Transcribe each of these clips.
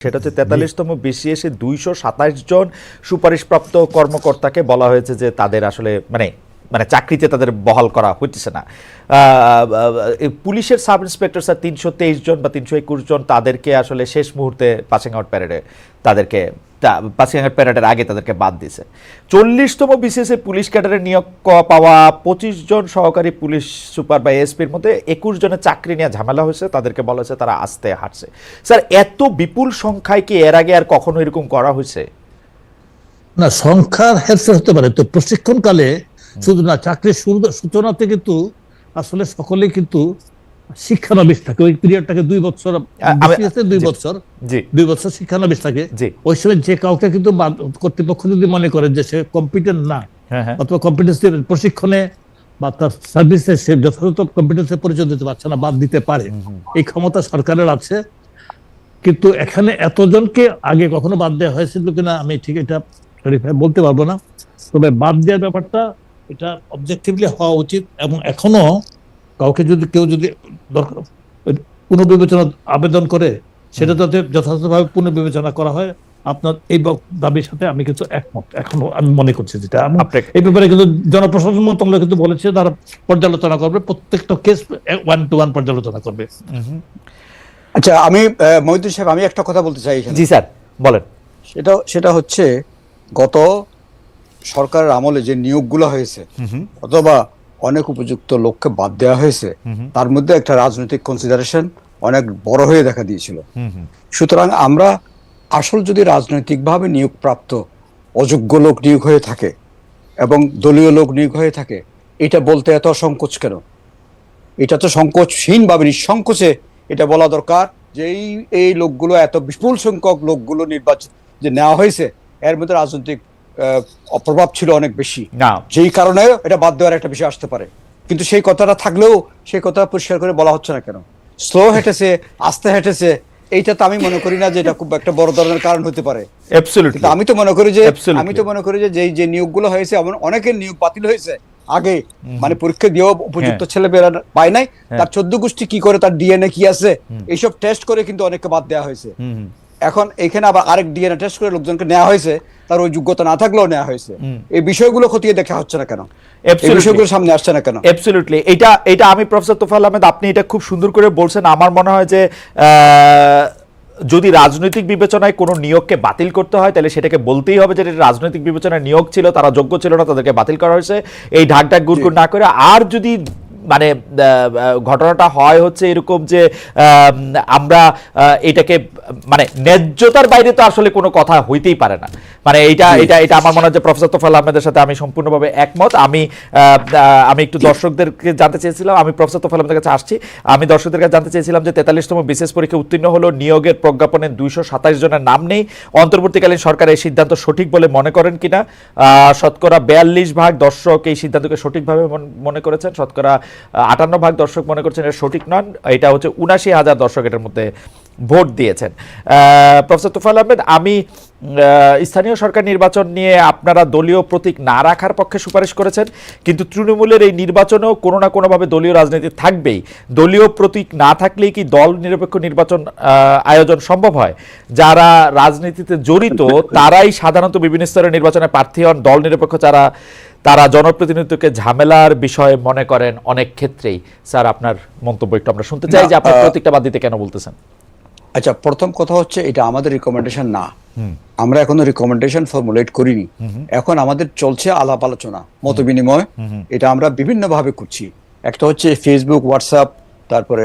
সেটা হচ্ছে তেতাল্লিশতম বিসিএসে দুইশো সাতাশ জন সুপারিশপ্রাপ্ত কর্মকর্তাকে বলা হয়েছে যে তাদের আসলে মানে মানে চাকরিতে তাদের বহাল করা হচ্ছে না। পুলিশের সাব ইন্সপেক্টর স্যার তিনশো তেইশ জন বা তিনশো একুশ জন তাদেরকে আসলে শেষ মুহূর্তে পাসিং আউট প্যারেডে তাদেরকে পাসিং আউট প্যারেডের আগে তাদেরকে বাদ দিছে চল্লিশতম বিসিএসে পুলিশ ক্যাডারে নিয়োগ পাওয়া পঁচিশ জন সহকারী পুলিশ সুপার বা এসপির মধ্যে একুশ জনের চাকরি নিয়ে ঝামেলা হয়েছে তাদেরকে বলা হয়েছে তারা আস্তে হাঁটছে। স্যার এত বিপুল সংখ্যায় কি এর আগে আর কখনো এরকম করা হয়েছে? না সংখ্যার হেরফের হতে পারে তো প্রশিক্ষণকালে শুধু না চাকরির সূচনাতে কিন্তু আসলে সকলেই কিন্তু শিক্ষানবিশ থাকে। ওই পিরিয়ডটাকে দুই বছর দুই বছর। দুই বছর শিক্ষানবিশ থাকে। ওই সময় যে কাউকে কিন্তু কর্তৃপক্ষ যদি মনে করে যে সে কম্পিটেন্ট না হ্যাঁ হ্যাঁ। অথবা কম্পিটেন্স প্রশিক্ষণে বা তার সার্ভিসে সে যথাযথ কম্পিটেন্সের পরিচয় দিতে পারছে না বাদ দিতে পারে। এই ক্ষমতা সরকারের আছে। কিন্তু এখানে এতজনকে আগে কখনো বাদ দেওয়া হয়েছিল কিনা আমি ঠিক এটা বলতে পারব না। তবে বাদ দেওয়ার ব্যাপারটা এটা অবজেক্টিভলি হওয়া উচিত এবং এখনও কাউকে যদি কেউ যদি দরকার পুনর্বিবেচনা আবেদন করে সেটা যাতে যথাযথভাবে পুনর্বিবেচনা করা হয় আপনার এই দাবির সাথে আমি কিন্তু একমত। এখনও আমি মনে করছি যেটা আমি এই ব্যাপারে কিন্তু জনপ্রশাসন মন্ত্রণালয় কিন্তু বলেছে তারা পর্যালোচনা করবে প্রত্যেকটা কেস ওয়ান টু ওয়ান পর্যালোচনা করবে। আচ্ছা আমি মহিউদ্দিন সাহেব আমি একটা কথা বলতে চাই জি স্যার বলেন। সেটা সেটা হচ্ছে গত সরকারের আমলে যে নিয়োগগুলো হয়েছে অথবা অনেক উপযুক্ত লোককে বাদ দেওয়া হয়েছে। তার মধ্যে একটা রাজনৈতিক কনসিডারেশন অনেক বড় হয়ে দেখা দিয়েছিল। সুতরাং আমরা আসল যদি রাজনৈতিকভাবে নিয়োগপ্রাপ্ত অযোগ্য লোক নিয়োগ হয়ে থাকে এবং দলীয় লোক নিয়োগ হয়ে থাকে এটা বলতে এত সংকোচ কেন? এটা তো সংকোচহীনভাবে নিঃসংকোচে এটা বলা দরকার যে এই এই লোকগুলো এত বিপুল সংখ্যক লোকগুলো নির্বাচন যে নেওয়া হয়েছে এর মধ্যে রাজনৈতিক প্রভাব ছিল অনেক বেশি। না। যেই কারণে এটা বাদ দেওয়ার একটা বিষয় আসতে পারে। কিন্তু সেই কথাটা থাকলেও সেই কথা পরিষ্কার করে বলা হচ্ছে না কেন? স্লো হেঁটেছে আস্তে হেঁটেছে এইটা তো আমি মনে করি না যে এটা খুব একটা বড় ধরনের কারণ হতে পারে। আমি তো মনে করি যে আমি তো মনে করি যে যেই যে নিয়োগগুলো হয়েছে এমন অনেকের নিয়োগ বাতিল হয়েছে আগে। মানে পরীক্ষা দিয়েও উপযুক্ত হ্যাঁ। ছেলে বেরা পায় নাই। তার চোদ্দ গোষ্ঠী কি করে তার ডিএনএ কি আছে? এইসব টেস্ট করে কিন্তু অনেককে বাদ দেওয়া হয়েছে। এখন এখানে আবার আরেক ডিএনএ টেস্ট করে লোকজনকে নেওয়া হয়েছে তার ওই যোগ্যতা না থাকলেও নেওয়া হয়েছে। এই বিষয়গুলো খতিয়ে দেখা হচ্ছে না কেন. বিষয়গুলো সামনে আসছে না কেন? অ্যাবসলিউটলি এটা এটা আমি প্রফেসর তোফাল আহমেদ আপনি এটা খুব সুন্দর করে বলছেন। আমার মনে হয় যে যদি রাজনৈতিক বিবেচনায় কোনো নিয়োগকে বাতিল করতে হয় তাহলে সেটাকে বলতেই হবে যে রাজনৈতিক বিবেচনায় নিয়োগ ছিল তারা যোগ্য ছিল না তাদেরকে বাতিল করা হয়েছে। এই ঢাক ঢাক গুড়গুড় না করে আর যদি মানে ঘটনাটা হয় হচ্ছে এরকম যে আমরা এটাকে মানে ন্যায্যতার বাইরে তো আসলে কোনো কথা হইতেই পারে না। মানে এটা এটা এটা আমার মনে হয় যে প্রফেসর তোফাল আহমেদের সাথে আমি সম্পূর্ণভাবে একমত। আমি আমি একটু দর্শকদেরকে জানতে চেয়েছিলাম আমি প্রফেসর তোফাল আহমেদের কাছে আসছি। আমি দর্শকদের কাছে জানতে চেয়েছিলাম যে তেতাল্লিশতম বিশেষ পরীক্ষা উত্তীর্ণ হলো নিয়োগের প্রজ্ঞাপনে দুইশো সাতাশ জনের নাম নেই। অন্তর্বর্তীকালীন সরকার এই সিদ্ধান্ত সঠিক বলে মনে করেন কিনা? শতকরা বিয়াল্লিশ ভাগ দর্শক এই সিদ্ধান্তকে সঠিকভাবে মন- মনে করেছেন। শতকরা আটান্ন ভাগ দর্শক মনে করছেন এটা সঠিক নন। এটা হচ্ছে উনাশি হাজার দর্শক এটার মধ্যে ভোট দিয়েছেন। প্রফেসর তোফাল আহমেদ আমি স্থানীয় সরকার নির্বাচন নিয়ে আপনারা দলীয় প্রতীক না রাখার পক্ষে সুপারিশ করেছেন কিন্তু তৃণমূলের এই নির্বাচনেও কোনো না কোনোভাবে দলীয় রাজনীতি থাকবেই। দলীয় প্রতীক না থাকলেই কি দল নিরপেক্ষ নির্বাচন আয়োজন সম্ভব হয়? যারা রাজনীতিতে জড়িত তারাই সাধারণত বিভিন্ন স্তরের নির্বাচনে প্রার্থী হন দল নিরপেক্ষ যারা তারা জনপ্রতিনিধিত্বকে ঝামেলার বিষয়ে মনে করেন অনেক ক্ষেত্রেই। স্যার আপনার মন্তব্য একটু আমরা শুনতে চাই যে আপনার প্রতীকটা বাদ দিতে কেন বলতেছেন? আচ্ছা প্রথম কথা হচ্ছে এটা আমাদের রিকমেন্ডেশন না। আমরা এখনও রিকমেন্ডেশন ফর্মুলেট করিনি। এখন আমাদের চলছে আলাপ আলোচনা মত বিনিময়। এটা আমরা বিভিন্ন ভাবে করছি। একটা হচ্ছে ফেসবুক হোয়াটসঅ্যাপ তারপরে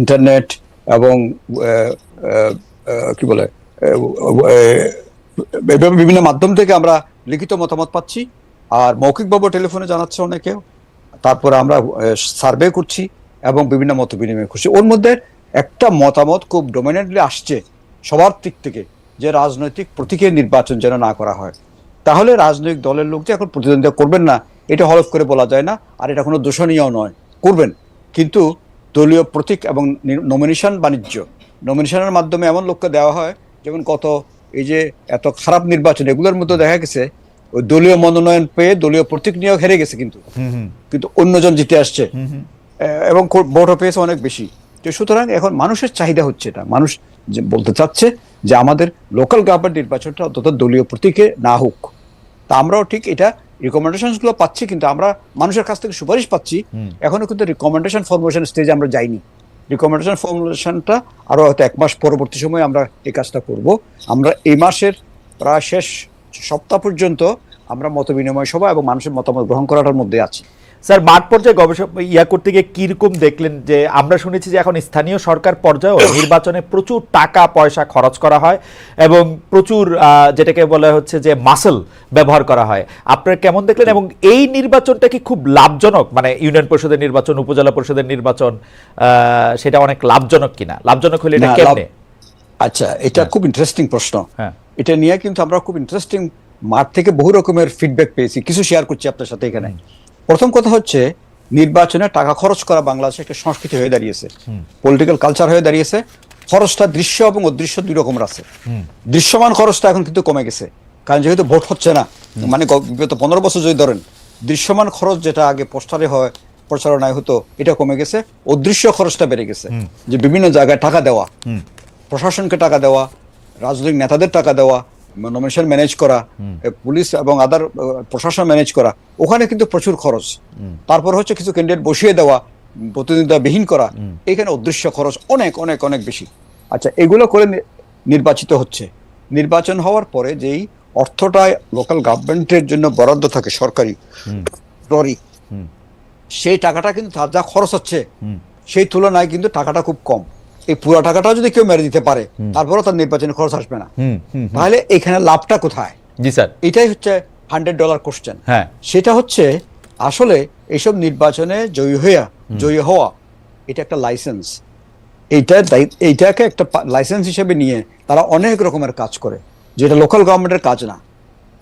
ইন্টারনেট এবং কি বলে এভাবে বিভিন্ন মাধ্যম থেকে আমরা লিখিত মতামত পাচ্ছি। আর মৌখিকভাবে টেলিফোনে জানাচ্ছে অনেকেও। তারপরে আমরা সার্ভে করছি এবং বিভিন্ন মত বিনিময় করছি। ওর মধ্যে একটা মতামত খুব ডোমিনেন্টলি আসছে সবার দিক থেকে যে রাজনৈতিক প্রতীকের নির্বাচন যেন না করা হয়। তাহলে রাজনৈতিক দলের লোক যে এখন প্রতিদ্বন্দ্বিতা করবেন না এটা হলফ করে বলা যায় না আর এটা কোনো দূষণীয় নয় করবেন। কিন্তু দলীয় প্রতীক এবং নমিনেশন বাণিজ্য। নমিনেশনের মাধ্যমে এমন লোককে দেওয়া হয় যেমন কত এই যে এত খারাপ নির্বাচন এগুলোর মধ্যে দেখা গেছে ওই দলীয় মনোনয়ন পেয়ে দলীয় প্রতীক নিয়েও হেরে গেছে কিন্তু। কিন্তু অন্যজন জিতে আসছে। এবং ভোটও পেয়েছে অনেক বেশি। যে সুতরাং এখন মানুষের চাহিদা হচ্ছে এটা। মানুষ যে বলতে চাচ্ছে যে আমাদের লোকাল গভর্নমেন্ট নির্বাচনটা অন্তত দলীয় প্রতীকে না হোক। তা আমরাও ঠিক এটা রিকমেন্ডেশনগুলো পাচ্ছি কিন্তু আমরা মানুষের কাছ থেকে সুপারিশ পাচ্ছি। এখনও কিন্তু রিকমেন্ডেশন ফর্মুলেশন স্টেজে আমরা যাইনি। রিকমেন্ডেশন ফর্মুলেশনটা আরও হয়তো এক মাস পরবর্তী সময়ে আমরা এই কাজটা করব। আমরা এই মাসের প্রায় শেষ সপ্তাহ পর্যন্ত আমরা মত বিনিময় সভা এবং মানুষের মতামত গ্রহণ করাটার মধ্যে আছি। স্যার মাঠ পর্যায়ে গবেষক ইয়া করতে গিয়ে কীরকম দেখলেন যে আমরা শুনেছি যে এখন স্থানীয় সরকার পর্যায়েও নির্বাচনে প্রচুর টাকা পয়সা খরচ করা হয় এবং প্রচুর যেটাকে বলা হচ্ছে যে মাসল ব্যবহার করা হয়। আপনারা কেমন দেখলেন এবং এই নির্বাচনটা কি খুব লাভজনক? মানে ইউনিয়ন পরিষদের নির্বাচন উপজেলা পরিষদের নির্বাচন আহ, সেটা অনেক লাভজনক কিনা? লাভজনক হলে এটা কেমনে? আচ্ছা এটা খুব ইন্টারেস্টিং প্রশ্ন। হ্যাঁ। এটা নিয়ে কিন্তু আমরা খুব ইন্টারেস্টিং মাঠ থেকে বহু রকমের ফিডব্যাক পেয়েছি। কিছু শেয়ার করছি আপনার সাথে এখানে। প্রথম কথা হচ্ছে নির্বাচনে টাকা খরচ করা বাংলাদেশে একটা সংস্কৃতি হয়ে দাঁড়িয়েছে। পলিটিক্যাল কালচার হয়ে দাঁড়িয়েছে। খরচটা দৃশ্য এবং অদৃশ্য দুই রকমের আছে। দৃশ্যমান খরচটা এখন কিন্তু কমে গেছে। কারণ যেহেতু ভোট হচ্ছে না মানে বিগত পনেরো বছর যদি ধরেন দৃশ্যমান খরচ যেটা আগে পোস্টারে হয় প্রচারণায় হতো এটা কমে গেছে। অদৃশ্য খরচটা বেড়ে গেছে। যে বিভিন্ন জায়গায় টাকা দেওয়া প্রশাসনকে টাকা দেওয়া রাজনৈতিক নেতাদের টাকা দেওয়া নমিনেশন ম্যানেজ করা পুলিশ এবং আদার প্রশাসন ম্যানেজ করা ওখানে কিন্তু প্রচুর খরচ। তারপর হচ্ছে কিছু ক্যান্ডিডেট বসিয়ে দেওয়া প্রতিদ্বন্দ্বিতাবিহীন করা এখানে অদৃশ্য খরচ অনেক অনেক অনেক বেশি। আচ্ছা এগুলো করে নির্বাচিত হচ্ছে। নির্বাচন হওয়ার পরে যেই অর্থটা লোকাল গভর্নমেন্টের জন্য বরাদ্দ থাকে সরকারি সরি সেই টাকাটা কিন্তু তার যা খরচ হচ্ছে সেই তুলনায় কিন্তু টাকাটা খুব কম। এই পুরো টাকাটাও যদি কেউ মেরে দিতে পারে তারপরেও তার নির্বাচনে খরচ আসবে না। তাহলে এখানে লাভটা কোথায়? জি স্যার। এটাই হচ্ছে হান্ড্রেড ডলার কোশ্চেন হ্যাঁ। সেটা হচ্ছে আসলে এইসব নির্বাচনে জয়ী হইয়া জয়ী হওয়া এটা একটা লাইসেন্স এইটা এইটাকে একটা লাইসেন্স হিসেবে নিয়ে তারা অনেক রকমের কাজ করে। যেটা লোকাল গভর্নমেন্টের কাজ না।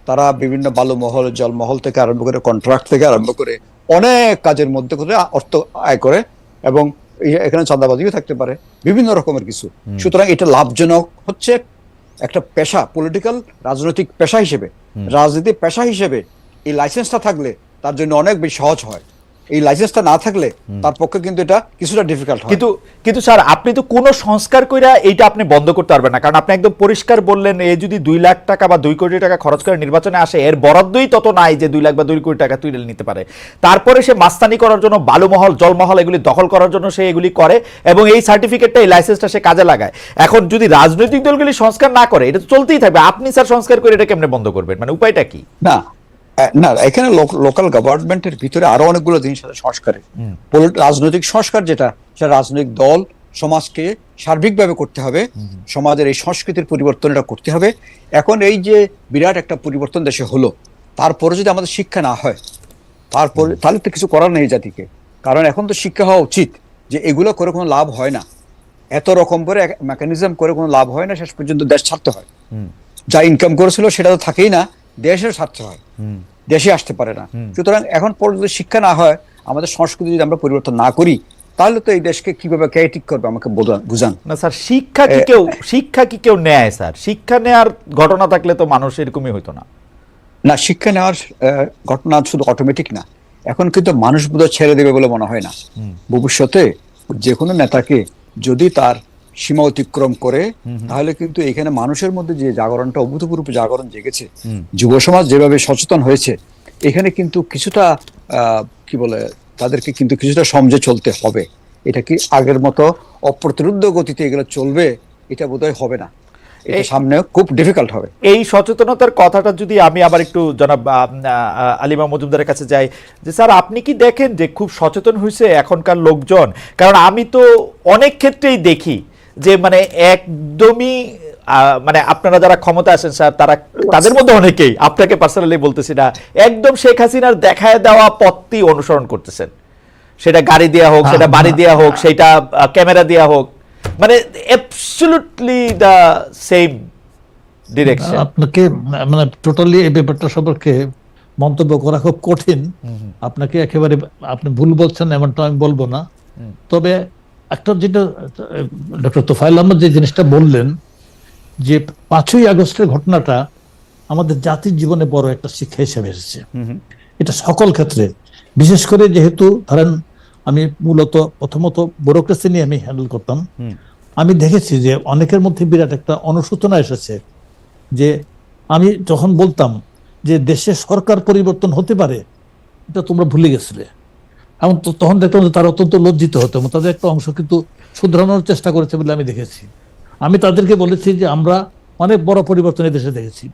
তারা বিভিন্ন বালুমহল জলমহল থেকে আরম্ভ করে কন্ট্রাক্ট থেকে আরম্ভ করে অনেক কাজের মধ্যে করে অর্থ আয় করে এবং এখানে চাঁদাবাজিও থাকতে পারে বিভিন্ন রকমের কিছু। সুতরাং এটা লাভজনক হচ্ছে একটা পেশা পলিটিক্যাল রাজনৈতিক পেশা হিসেবে। রাজনীতি পেশা হিসেবে এই লাইসেন্সটা থাকলে তার জন্য অনেক বেশি সহজ হয়। এই লাইসেন্সটা না থাকলে তার পক্ষে কিন্তু এটা কিছুটা ডিফিকাল্ট হয়। কিন্তু কিন্তু স্যার আপনি তো কোনো সংস্কার কইরা এইটা আপনি বন্ধ করতে পারবেন না। কারণ আপনি একদম পরিষ্কার বললেন এ যদি দুই লাখ টাকা বা দুই কোটি টাকা খরচ করে নির্বাচনে আসে এর বরাদ্দই তত নাই যে দুই লাখ বা দুই কোটি টাকা তুলে নিতে পারে। তারপরে সে মাস্তানি করার জন্য বালুমহল জলমহল এগুলি দখল করার জন্য সে এগুলি করে এবং এই সার্টিফিকেটটা এই লাইসেন্সটা সে কাজে লাগায়। এখন যদি রাজনৈতিক দলগুলি সংস্কার না করে এটা তো চলতেই থাকবে। আপনি স্যার সংস্কার করে এটা কেমনে বন্ধ করবেন? মানে উপায়টা কি? না না এখানে লোকাল গভর্নমেন্টের ভিতরে আরও অনেকগুলো জিনিস আছে সংস্কারের রাজনৈতিক সংস্কার যেটা সেটা রাজনৈতিক দল সমাজকে সার্বিকভাবে করতে হবে। সমাজের এই সংস্কৃতির পরিবর্তন এটা করতে হবে। এখন এই যে বিরাট একটা পরিবর্তন দেশে হলো তারপরে যদি আমাদের শিক্ষা না হয় তারপরে তাহলে তো কিছু করার নেই জাতিকে। কারণ এখন তো শিক্ষা হওয়া উচিত যে এগুলো করে কোনো লাভ হয় না। এত রকম করে মেকানিজম করে কোনো লাভ হয় না শেষ পর্যন্ত দেশ ছাড়তে হয়। যা ইনকাম করেছিল সেটা তো থাকেই না দেশের স্বার্থ হয়। দেশে আসতে পারে না। সুতরাং এখন পর্যন্ত শিক্ষা না হয় আমাদের সংস্কৃতি যদি আমরা পরিবর্তন না করি তাহলে তো এই দেশকে কীভাবে কে ঠিক করবে আমাকে বুঝান। না স্যার শিক্ষা কি কেউ শিক্ষা কি কেউ নেয় স্যার? শিক্ষা নেওয়ার ঘটনা থাকলে তো মানুষ এরকমই হইতো না। না শিক্ষা নেওয়ার ঘটনা শুধু অটোমেটিক না। এখন কিন্তু মানুষ বোধহয় ছেড়ে দেবে বলে মনে হয় না। ভবিষ্যতে যে কোনো নেতাকে যদি তার সীমা অতিক্রম করে তাহলে কিন্তু এখানে মানুষের মধ্যে যে জাগরণটা অভূতপূর্ব জাগরণ জেগেছে। যুব সমাজ যেভাবে সচেতন হয়েছে এখানে কিন্তু কিছুটা কি বলে তাদেরকে কিন্তু কিছুটা সমঝে চলতে হবে। এটা কি আগের মতো অপ্রতিরোধ্য গতিতে এগুলো চলবে এটা বোধহয় হবে না। এটা সামনে খুব ডিফিকাল্ট হবে। এই সচেতনতার কথাটা যদি আমি আবার একটু জনাব আলিমা মজুমদারের কাছে যাই যে স্যার আপনি কি দেখেন যে খুব সচেতন হয়েছে এখনকার লোকজন? কারণ আমি তো অনেক ক্ষেত্রেই দেখি যে মানে একদমই মানে আপনারা যারা ক্ষমতা আছেন স্যার তারা তাদের মধ্যে অনেকেই আপনাকে পার্সোনালি বলতেছি না একদম শেখ হাসিনার দেখায় দেওয়া পথটি অনুসরণ করতেছেন। সেটা গাড়ি দেওয়া হোক সেটা বাড়ি দেওয়া হোক সেটা ক্যামেরা দেওয়া হোক মানে অ্যাবসলুটলি দ্য সেম ডিরেকশন আপনাকে মানে টোটালি এই ব্যাপারটা সম্পর্কে মন্তব্য করা খুব কঠিন। আপনাকে একেবারে আপনি ভুল বলছেন এমনটা আমি বলব না। তবে একটা যেটা ডক্টর তোফাইল আহমদ যে জিনিসটা বললেন যে পাঁচই আগস্টের ঘটনাটা আমাদের জাতির জীবনে বড় একটা শিক্ষা হিসেবে এসেছে। এটা সকল ক্ষেত্রে। বিশেষ করে যেহেতু ধরেন আমি মূলত প্রথমত ব্যুরোক্রেসি নিয়ে আমি হ্যান্ডেল করতাম। আমি দেখেছি যে অনেকের মধ্যে বিরাট একটা অনুসূচনা এসেছে যে আমি যখন বলতাম যে দেশে সরকার পরিবর্তন হতে পারে এটা তোমরা ভুলে গেছিলে। এবং তখন দেখতাম যে তারা অত্যন্ত লজ্জিত হতো এবং তাদের একটা অংশ কিন্তু শুধরানোর চেষ্টা করেছে বলে আমি দেখেছি। আমি তাদেরকে বলেছি যে আমরা অনেক বড় পরিবর্তন দেশে দেখেছি।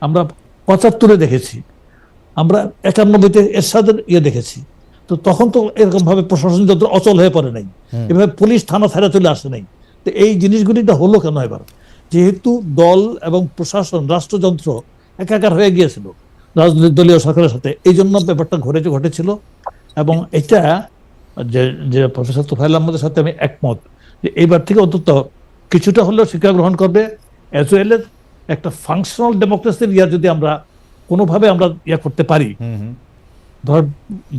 আমরা পঁচাত্তরে দেখেছি। আমরা একানব্বইতে এরশাদের ইয়ে দেখেছি। তো তখন তো এরকম ভাবে প্রশাসন যন্ত্র অচল হয়ে পড়ে নাই এভাবে পুলিশ থানা ছাড়া চলে আসে নাই। তো এই জিনিসগুলিটা হলো কেন এবার? যেহেতু দল এবং প্রশাসন রাষ্ট্রযন্ত্র একাকার হয়ে গিয়েছিল রাজনৈতিক দলীয় সরকারের সাথে এই জন্য ব্যাপারটা ঘটে ঘটেছিল। এবং এটা যে যে প্রফেসর তুফাইল আহমদের সাথে আমি একমত যে এইবার থেকে অন্তত কিছুটা হলেও শিক্ষা গ্রহণ করবে। অ্যাজ ওয়েল এজ একটা ফাংশনাল ডেমোক্রেসির ইয়া যদি আমরা কোনোভাবে আমরা ইয়া করতে পারি। ধর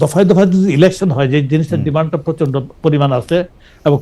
দফায় দফায় যদি ইলেকশন হয় যে জিনিসের ডিমান্ডটা প্রচণ্ড পরিমাণ আছে